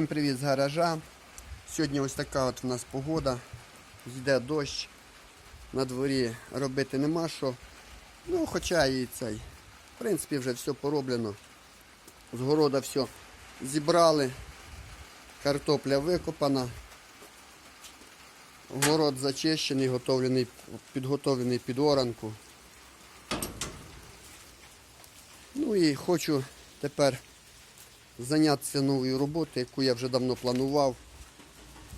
Всім привіт з гаража. Сьогодні ось така от у нас погода. Йде дощ. На дворі робити нема що. Ну, хоча і цей. В принципі, вже все пороблено. З города все зібрали. Картопля викопана. Город зачищений, готовлений, підготовлений під оранку. Ну і хочу тепер зайнятися новою роботою, яку я вже давно планував.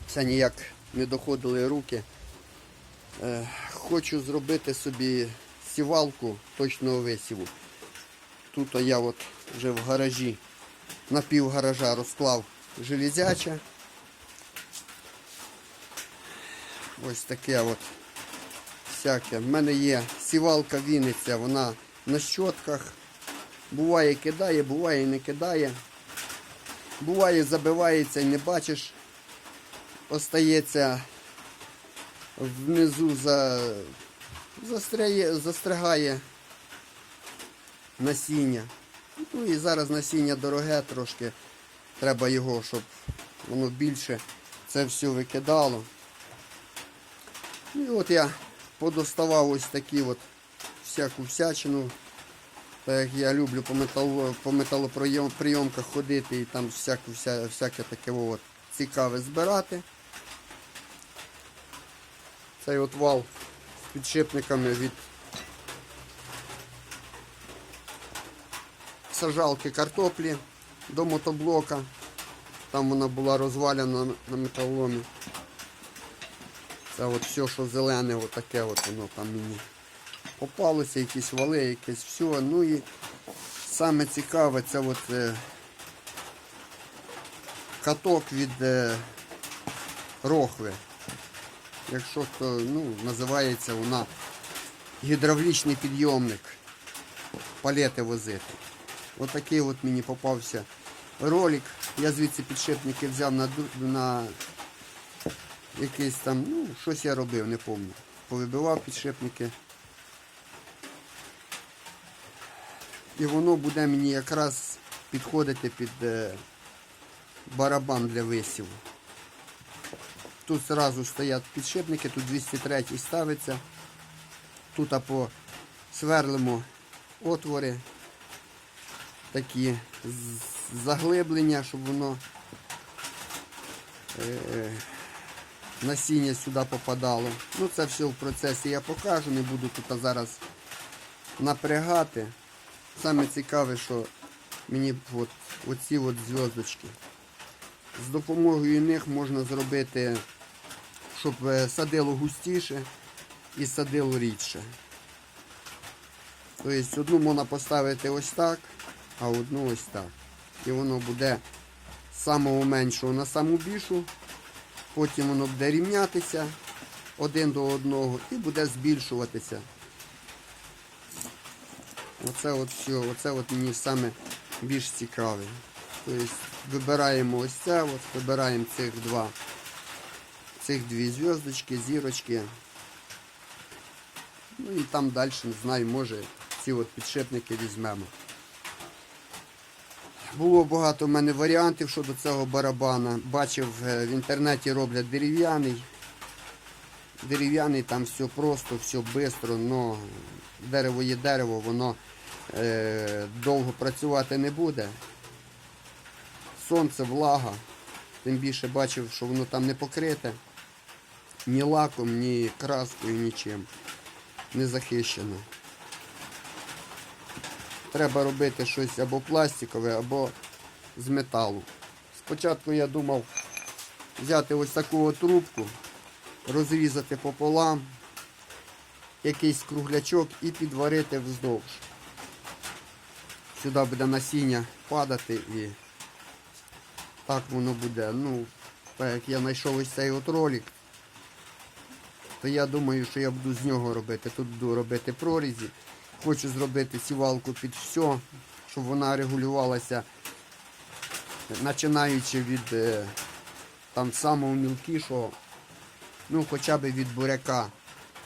Це ніяк не доходили руки. Е, хочу зробити собі сівалку точного висіву. Тут я от вже в гаражі, на пів гаража розклав железяче. Ось таке от всяке. В мене є сівалка Вінниця, вона на щотках. Буває кидає, буває не кидає. Буває, забивається і не бачиш. Остається внизу за, застряє, застрягає насіння. Ну і зараз насіння дороге трошки. Треба його, щоб воно більше це все викидало. І от я подоставав ось такі от всяку всячину. Так як я люблю по, метал, по металоприйомках ходити і там всяку, вся, всяке таке от цікаве збирати. Цей от вал з підшипниками від сажалки картоплі до мотоблока. Там вона була розвалена на металоломі. Це от все, що зелене, отаке от воно там мені попалося, якісь вали, якесь все. Ну і саме цікаве це от е, каток від е, рохви. Якщо то ну, називається вона гідравлічний підйомник. Палети возити. Отакий от мені попався ролик. Я звідси підшипники взяв на, на якийсь там, ну, щось я робив, не пам'ятаю. Повибивав підшипники. І воно буде мені якраз підходити під е, барабан для висіву. Тут зразу стоять підшипники, тут 203 ставиться. Тут по сверлимо отвори такі заглиблення, щоб воно е, насіння сюди попадало. Ну це все в процесі я покажу, не буду тут зараз напрягати. Саме цікаве, що мені от, оці от зв'язочки. З допомогою них можна зробити, щоб е, садило густіше і садило рідше. Тобто одну можна поставити ось так, а одну ось так. І воно буде з самого меншого на саму більшу, потім воно буде рівнятися один до одного і буде збільшуватися. Оце от все, оце от мені саме більш цікаве. Тобто вибираємо ось це, от, вибираємо цих два, цих дві зв'язочки, зірочки. Ну і там далі, не знаю, може ці от підшипники візьмемо. Було багато в мене варіантів щодо цього барабана. Бачив е, в інтернеті роблять дерев'яний. Дерев'яний там все просто, все швидко, але дерево є дерево, воно е, довго працювати не буде. Сонце, влага. Тим більше бачив, що воно там не покрите. Ні лаком, ні краскою, нічим. Не захищено. Треба робити щось або пластикове, або з металу. Спочатку я думав взяти ось таку трубку, розрізати пополам, якийсь круглячок і підварити вздовж. Сюди буде насіння падати і так воно буде. Ну, так як я знайшов ось цей от ролик, то я думаю, що я буду з нього робити. Тут буду робити прорізі. Хочу зробити сівалку під все, щоб вона регулювалася, починаючи від е, там самого мілкішого, ну хоча б від буряка.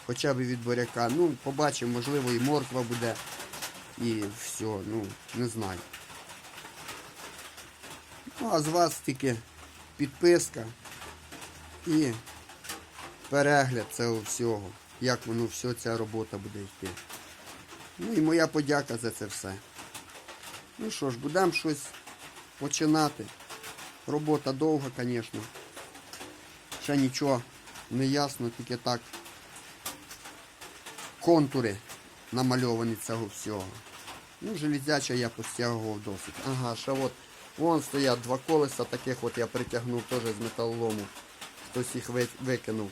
Хоча б від буряка. Ну, побачимо, можливо, і морква буде. І все, ну, не знаю. Ну, а з вас тільки підписка і перегляд цього всього, як воно все, ця робота буде йти. Ну і моя подяка за це все. Ну що ж, будемо щось починати. Робота довга, звісно. Ще нічого не ясно, тільки так. Контури намальовані цього всього. Ну, железяча я постягував досить. Ага, ще от вон стоять два колеса, таких от я притягнув теж з металолому. Хтось їх викинув.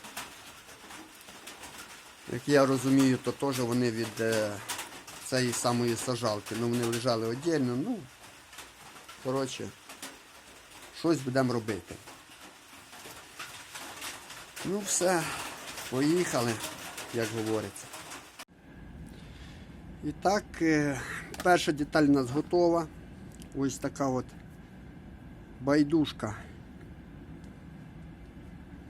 Як я розумію, то теж вони від е, цієї самої сажалки. Ну вони лежали віддільно, ну. Коротше, щось будемо робити. Ну все, поїхали, як говориться. І так, е, перша деталь у нас готова. Ось така от байдужка.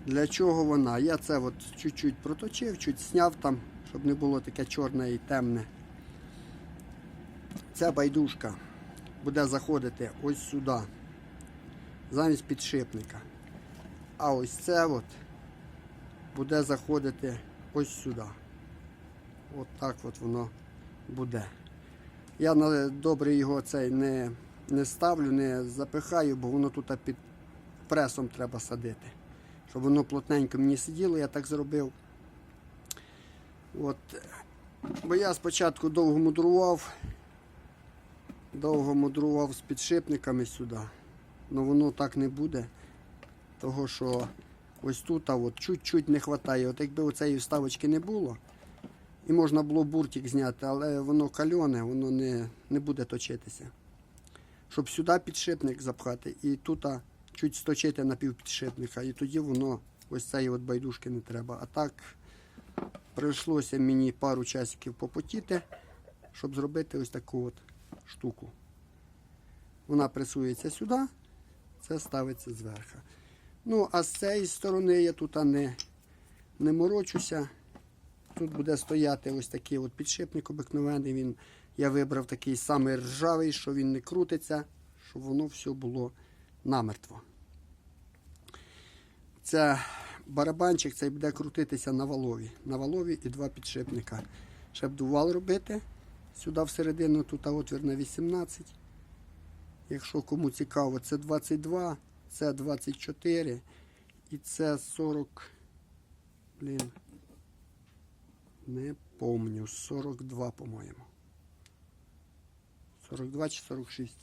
Для чого вона? Я це от чуть-чуть проточив, чуть зняв там, щоб не було таке чорне і темне. Ця байдужка буде заходити ось сюди, замість підшипника. А ось це от буде заходити ось сюди. От так от воно буде. Я добре його цей не, не ставлю, не запихаю, бо воно тут під пресом треба садити. Щоб воно плотненько мені сиділо, я так зробив. От. Бо я спочатку довго мудрував, довго мудрував з підшипниками сюди. але воно так не буде. Того що ось тут а от чуть-чуть не вистачає. От якби оцеї вставочки не було, і можна було буртик зняти, але воно кальоне, воно не, не буде точитися. Щоб сюди підшипник запхати і тут а, чуть сточити на півпідшипника, і тоді воно ось цієї от байдужки не треба. А так прийшлося мені пару часиків попотіти, щоб зробити ось таку от штуку. Вона пресується сюди, це ставиться зверху. Ну, а з цієї сторони я тут не, не морочуся. Тут буде стояти ось такий от підшипник обикновений. Він, я вибрав такий самий ржавий, що він не крутиться, щоб воно все було намертво. Це барабанчик цей буде крутитися на валові. На валові і два підшипника. Ще буду вал робити. Сюди всередину тут отвір на 18. Якщо кому цікаво, це 22, це 24 і це 40. Блін. Не помню. 42, по-моєму. 42 чи 46.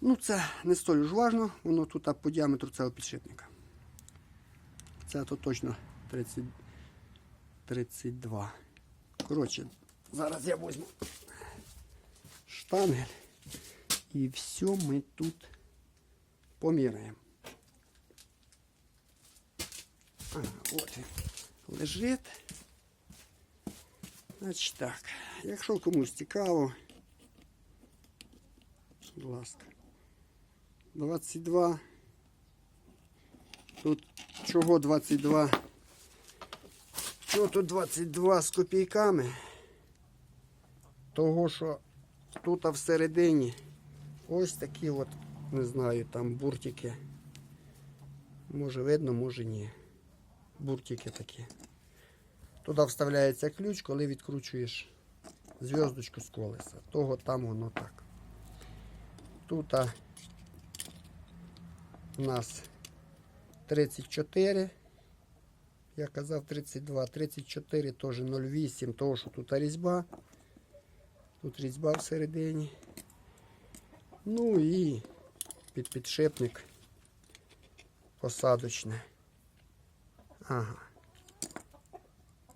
Ну, це не столь ж важно, воно тут по діаметру цього підшипника. Це то точно 30, 32. Коротше, зараз я візьму штангель і все ми тут поміряємо. А, от він лежить. Значить так, якщо комусь цікаво, будь ласка, 22. Тут чого 22? Чого тут 22 з копійками? Того, що тут всередині ось такі от, не знаю, там буртики. Може видно, може ні. Буртики такі. Туди вставляється ключ, коли відкручуєш зв'язочку з колеса. Того там воно так. Тут у нас 34. Я казав 32, 34 теж 0,8, того що тут різьба. Тут різьба всередині. Ну і під підшипник посадочне. Ага.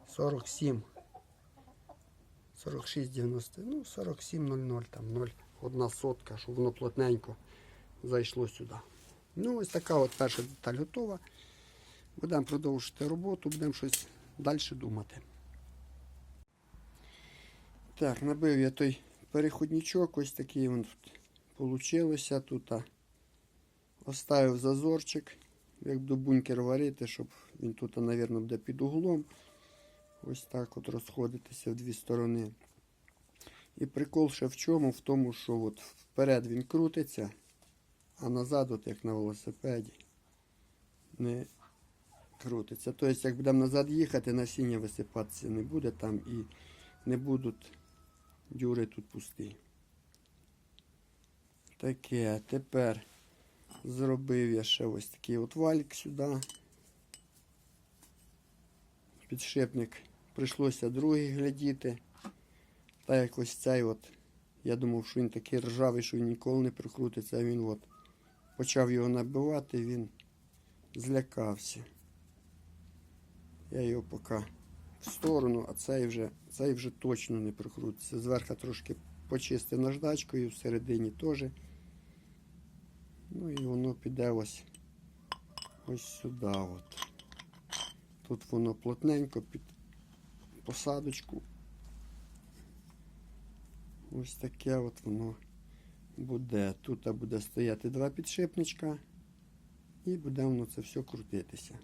47. 46,90. Ну, 47,00 там 0. Одна сотка, щоб воно плотненько зайшло сюди. Ну, ось така от перша деталь готова. Будемо продовжувати роботу, будемо щось далі думати. Так, набив я той переходничок, ось такий він тут получилося. Тут а, оставив зазорчик, як до бункер варити, щоб він тут, мабуть, буде під углом. Ось так от розходитися в дві сторони. І прикол ще в чому? В тому, що от вперед він крутиться, а назад, от як на велосипеді, не крутиться. Тобто, як будемо назад їхати, насіння висипатися не буде там і не будуть дюри тут пусті. Таке, тепер зробив я ще ось такий от валік сюди. Підшипник прийшлося другий глядіти. Та як ось цей от. Я думав, що він такий ржавий, що він ніколи не прикрутиться, а він от почав його набивати, він злякався. Я його поки в сторону, а цей вже, цей вже точно не прикрутиться. Зверху трошки почистив наждачкою, всередині теж. Ну і воно піде ось, ось сюди. От. Тут воно плотненько під посадочку. Ось таке от воно буде. Тут буде стояти два підшипничка і буде воно це все крутитися.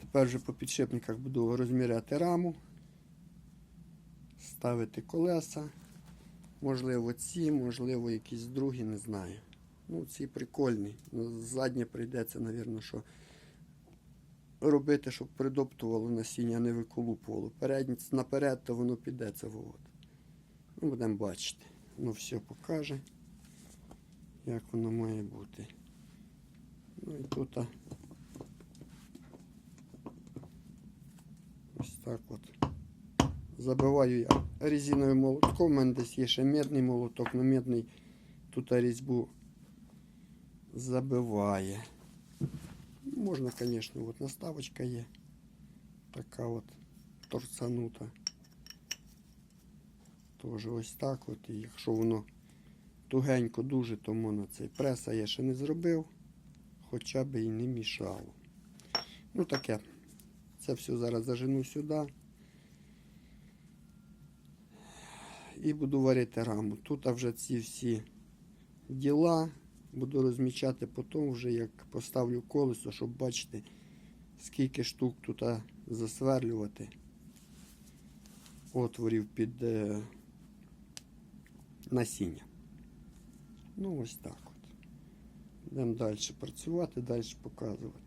Тепер вже по підшипниках буду розміряти раму, ставити колеса. Можливо, ці, можливо, якісь другі, не знаю. Ну, ці прикольні. Ну, Заднє прийдеться, мабуть, що робити, щоб придоптувало насіння, а не виколупувало. Передні, наперед, то воно піде це вивод. Ну, будемо бачити. Ну, все покаже, як воно має бути. Ну і тут ось так от. Забиваю я резиновим молотком. У мене десь є ще медний молоток, але медний тут різьбу забиває. Можна, звісно, от наставочка є. Така от торцанута. Тоже ось так от. І якщо воно тугенько дуже, то можна цей преса я ще не зробив, хоча б і не мішало. Ну таке. Це все зараз зажену сюди. І буду варити раму. Тут вже ці всі діла буду розмічати потім, вже як поставлю колесо, щоб бачити, скільки штук тут засверлювати отворів під е, насіння. Ну, ось так от. Йдемо далі працювати, далі показувати.